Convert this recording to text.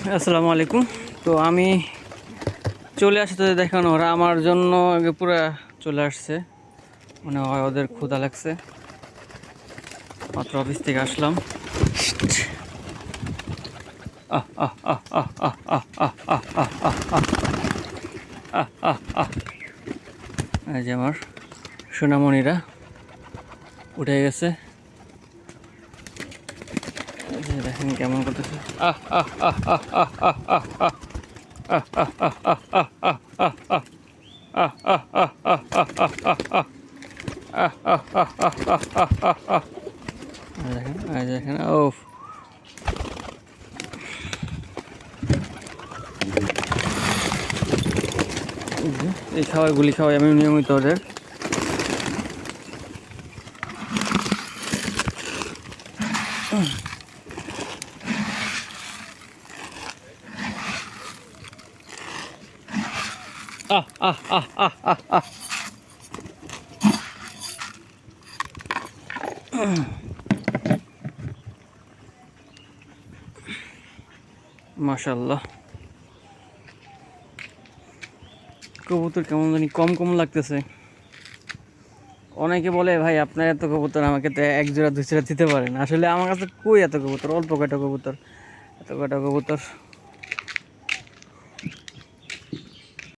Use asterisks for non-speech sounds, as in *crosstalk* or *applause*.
আসসালামু আলাইকুম তো আমি চলে আসতে দেখানো ওরা আমার জন্য আগে পুরো চলে আসছে মানে ওদের ক্ষুদা লাগছে মাত্র অফিস থেকে আসলাম এই যে আমার সোনামণিরা উঠে গেছে দেখেন কেমন করতেছে আহ আহ আহ আহ আহ আহ আহ আহ দেখেন ওফ এই খাওয়াই গুলি খাওয়াই আমি নিয়মিত ওদের *laughs* আহ আহ মাশাল্লাহ কবুতর কেমন জানি কম কম লাগতেছে। অনেকে বলে, ভাই, আপনার এত কবুতর আমাকে তো এক জোড়া, দুই জোড়া দিতে পারেন। আসলে আমার কাছে কই এত কবুতর? অল্প কয়টা কবুতর? এত কয়টা কবুতর?